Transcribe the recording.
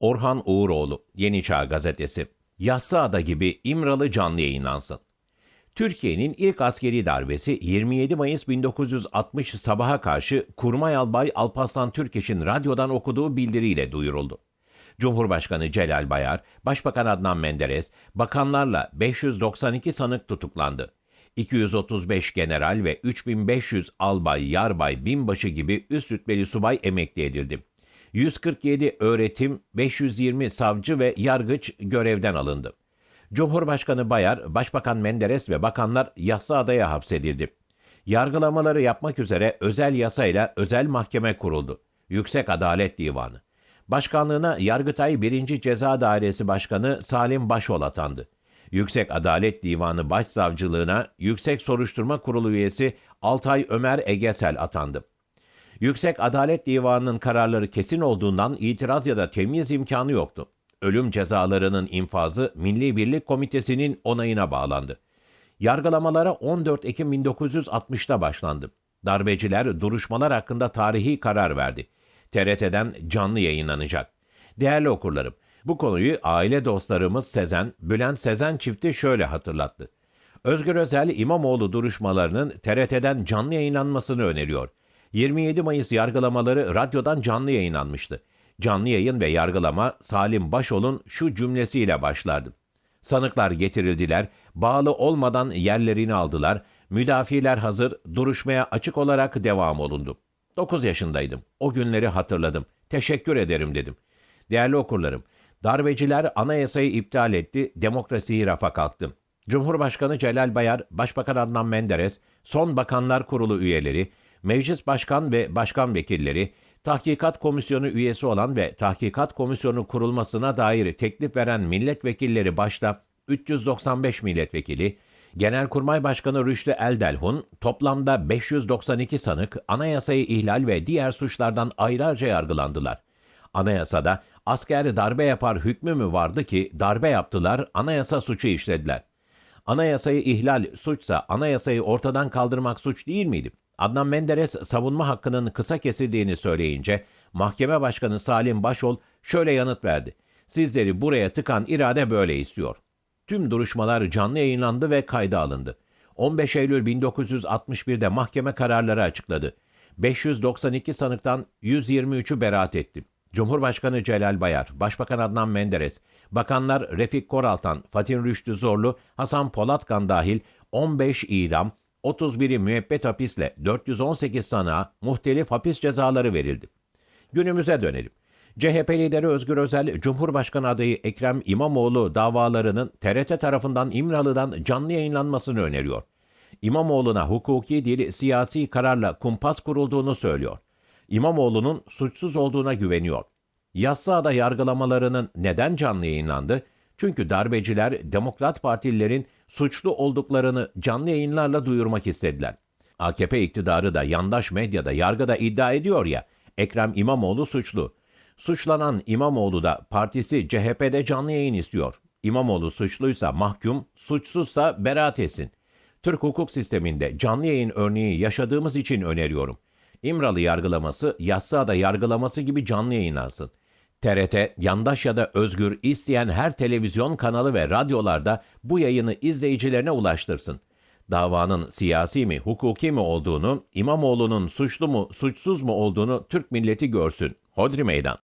Orhan Uğuroğlu, Yeni Çağ Gazetesi. Yassıada gibi İmralı canlı yayınlansın. Türkiye'nin ilk askeri darbesi 27 Mayıs 1960 sabaha karşı Kurmay Albay Alparslan Türkeş'in radyodan okuduğu bildiriyle duyuruldu. Cumhurbaşkanı Celal Bayar, Başbakan Adnan Menderes, bakanlarla 592 sanık tutuklandı. 235 general ve 3500 albay, yarbay, binbaşı gibi üst rütbeli subay emekli edildi. 147 öğretim, 520 savcı ve yargıç görevden alındı. Cumhurbaşkanı Bayar, Başbakan Menderes ve bakanlar Yassıada'ya hapsedildi. Yargılamaları yapmak üzere özel yasayla özel mahkeme kuruldu. Yüksek Adalet Divanı. Başkanlığına Yargıtay 1. Ceza Dairesi Başkanı Salim Başol atandı. Yüksek Adalet Divanı Başsavcılığına Yüksek Soruşturma Kurulu üyesi Altay Ömer Egesel atandı. Yüksek Adalet Divanı'nın kararları kesin olduğundan itiraz ya da temyiz imkanı yoktu. Ölüm cezalarının infazı Milli Birlik Komitesi'nin onayına bağlandı. Yargılamalara 14 Ekim 1960'ta başlandı. Darbeciler duruşmalar hakkında tarihi karar verdi. TRT'den canlı yayınlanacak. Değerli okurlarım, bu konuyu aile dostlarımız Sezen, Bülent Sezen çifti şöyle hatırlattı. Özgür Özel İmamoğlu duruşmalarının TRT'den canlı yayınlanmasını öneriyor. 27 Mayıs yargılamaları radyodan canlı yayınlanmıştı. Canlı yayın ve yargılama Salim Başol'un şu cümlesiyle başlardı. Sanıklar getirildiler, bağlı olmadan yerlerini aldılar, müdafiler hazır, duruşmaya açık olarak devam olundu. 9 yaşındaydım. O günleri hatırladım. Teşekkür ederim dedim. Değerli okurlarım, darbeciler anayasayı iptal etti, demokrasiyi rafa kalktı. Cumhurbaşkanı Celal Bayar, Başbakan Adnan Menderes, son Bakanlar Kurulu üyeleri, Meclis Başkan ve Başkan Vekilleri, Tahkikat Komisyonu üyesi olan ve Tahkikat Komisyonu kurulmasına dair teklif veren milletvekilleri başta 395 milletvekili, Genelkurmay Başkanı Rüştü Eldelhun toplamda 592 sanık anayasayı ihlal ve diğer suçlardan ayrıca yargılandılar. Anayasada asker darbe yapar hükmü mü vardı ki darbe yaptılar, anayasa suçu işlediler. Anayasayı ihlal suçsa anayasayı ortadan kaldırmak suç değil miydi? Adnan Menderes savunma hakkının kısa kesildiğini söyleyince Mahkeme Başkanı Salim Başol şöyle yanıt verdi. Sizleri buraya tıkan irade böyle istiyor. Tüm duruşmalar canlı yayınlandı ve kayda alındı. 15 Eylül 1961'de mahkeme kararları açıkladı. 592 sanıktan 123'ü beraat etti. Cumhurbaşkanı Celal Bayar, Başbakan Adnan Menderes, Bakanlar Refik Koraltan, Fatih Rüştü Zorlu, Hasan Polatkan dahil 15 idam, 31'i müebbet hapisle 418 sanığa muhtelif hapis cezaları verildi. Günümüze dönelim. CHP lideri Özgür Özel, Cumhurbaşkanı adayı Ekrem İmamoğlu davalarının TRT tarafından İmralı'dan canlı yayınlanmasını öneriyor. İmamoğlu'na hukuki değil siyasi kararla kumpas kurulduğunu söylüyor. İmamoğlu'nun suçsuz olduğuna güveniyor. Yassıada yargılamalarının neden canlı yayınlandı? Çünkü darbeciler Demokrat Partililerin suçlu olduklarını canlı yayınlarla duyurmak istediler. AKP iktidarı da yandaş medyada yargıda iddia ediyor ya, Ekrem İmamoğlu suçlu. Suçlanan İmamoğlu da partisi CHP'de canlı yayın istiyor. İmamoğlu suçluysa mahkum, suçsuzsa beraat etsin. Türk hukuk sisteminde canlı yayın örneği yaşadığımız için öneriyorum. İmralı yargılaması, Yassıada yargılaması gibi canlı yayınlansın. TRT, yandaş ya da özgür isteyen her televizyon kanalı ve radyolarda bu yayını izleyicilerine ulaştırsın. Davanın siyasi mi, hukuki mi olduğunu, İmamoğlu'nun suçlu mu, suçsuz mu olduğunu Türk milleti görsün. Hodri meydan.